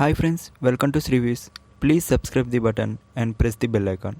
Hi friends welcome to Srivees please subscribe the button and press the bell icon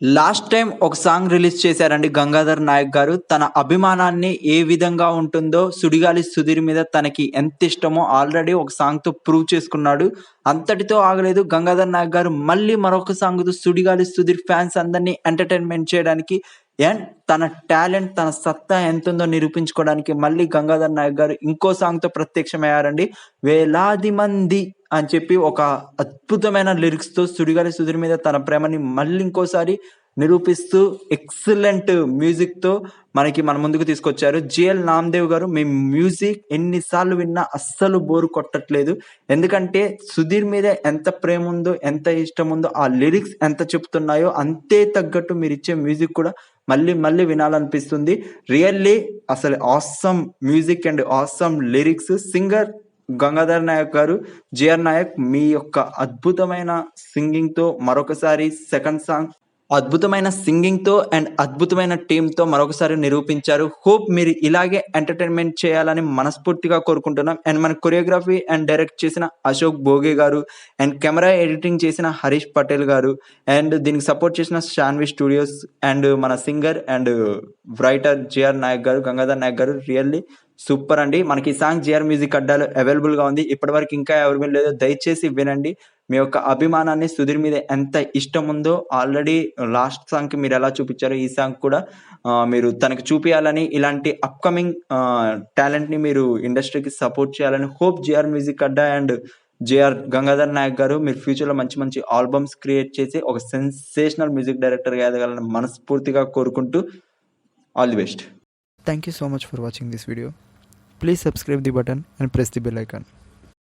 last time ఒక song release చేశారండి గంగాధర్ నాయక్ గారు. తన అభిమానాన్ని ఏ విధంగా ఉంటుందో సుడిగాలి సుధీర్ మీద తనకి ఎంత ఇష్టమో ఆల్రెడీ ఒక సాంగ్తో ప్రూవ్ చేసుకున్నాడు. అంతటితో ఆగలేదు గంగాధర్ నాయక్ గారు. మళ్ళీ మరొక సాంగ్తో సుడిగాలి సుధీర్ ఫ్యాన్స్ అందరినీ ఎంటర్టైన్మెంట్ చేయడానికి అండ్ తన టాలెంట్ తన సత్తా ఎంత ఉందో నిరూపించుకోవడానికి మళ్ళీ గంగాధర్ నాయక్ గారు ఇంకో సాంగ్తో ప్రత్యక్షమయ్యారండి. వేలాది మంది అని చెప్పి ఒక అద్భుతమైన లిరిక్స్తో సుడిగాలి సుధీర్ మీద తన ప్రేమని మళ్ళీ ఇంకోసారి నిరూపిస్తూ ఎక్సలెంట్ మ్యూజిక్తో మనకి మన ముందుకు తీసుకొచ్చారు. జిఎల్ నామదేవ్ గారు మీ మ్యూజిక్ ఎన్నిసార్లు విన్నా అస్సలు బోరు కొట్టట్లేదు. ఎందుకంటే సుధీర్ మీద ఎంత ప్రేమ ఉందో ఎంత ఇష్టం ఉందో ఆ లిరిక్స్ ఎంత చెప్తున్నాయో అంతే తగ్గట్టు మీరు ఇచ్చే మ్యూజిక్ కూడా మళ్ళీ మళ్ళీ వినాలనిపిస్తుంది. రియల్లీ అసలు awesome music and awesome lyrics singer Gangadhar Nayak గారు జిఆర్ నాయక్ మీ యొక్క అద్భుతమైన సింగింగ్తో మరొకసారి సెకండ్ సాంగ్ అద్భుతమైన సింగింగ్తో అండ్ అద్భుతమైన టీమ్తో మరొకసారి నిరూపించారు. హోప్ మీరు ఇలాగే ఎంటర్టైన్మెంట్ చేయాలని మనస్ఫూర్తిగా కోరుకుంటున్నాం. అండ్ మన కొరియోగ్రఫీ అండ్ డైరెక్ట్ చేసిన అశోక్ భోగే గారు అండ్ కెమెరా ఎడిటింగ్ చేసిన హరీష్ పటేల్ గారు అండ్ దీనికి సపోర్ట్ చేసిన శాన్వి స్టూడియోస్ అండ్ మన singer and writer G R Nayak గారు గంగాధర్ నాయక్ గారు రియల్లీ సూపర్ అండి. మనకి ఈ సాంగ్ జిఆర్ మ్యూజిక్ అడ్డాలు అవైలబుల్గా ఉంది. ఇప్పటి వరకు ఇంకా ఎవరు లేదు దయచేసి వినండి. మీ యొక్క అభిమానాన్ని సుధీర్ మీద ఎంత ఇష్టం ఉందో ఆల్రెడీ లాస్ట్ సాంగ్కి మీరు ఎలా చూపించారో ఈ సాంగ్ కూడా మీరు తనకు చూపించాలని ఇలాంటి అప్కమింగ్ టాలెంట్ని మీరు ఇండస్ట్రీకి సపోర్ట్ చేయాలని hope J R music Adda and J R Gangadhar Nayak గారు మీరు ఫ్యూచర్లో మంచి మంచి ఆల్బమ్స్ క్రియేట్ చేసి ఒక సెన్సేషనల్ మ్యూజిక్ డైరెక్టర్గా ఎదగాలని మనస్ఫూర్తిగా కోరుకుంటూ all the best thank you so much for watching this video please subscribe the button and press the bell icon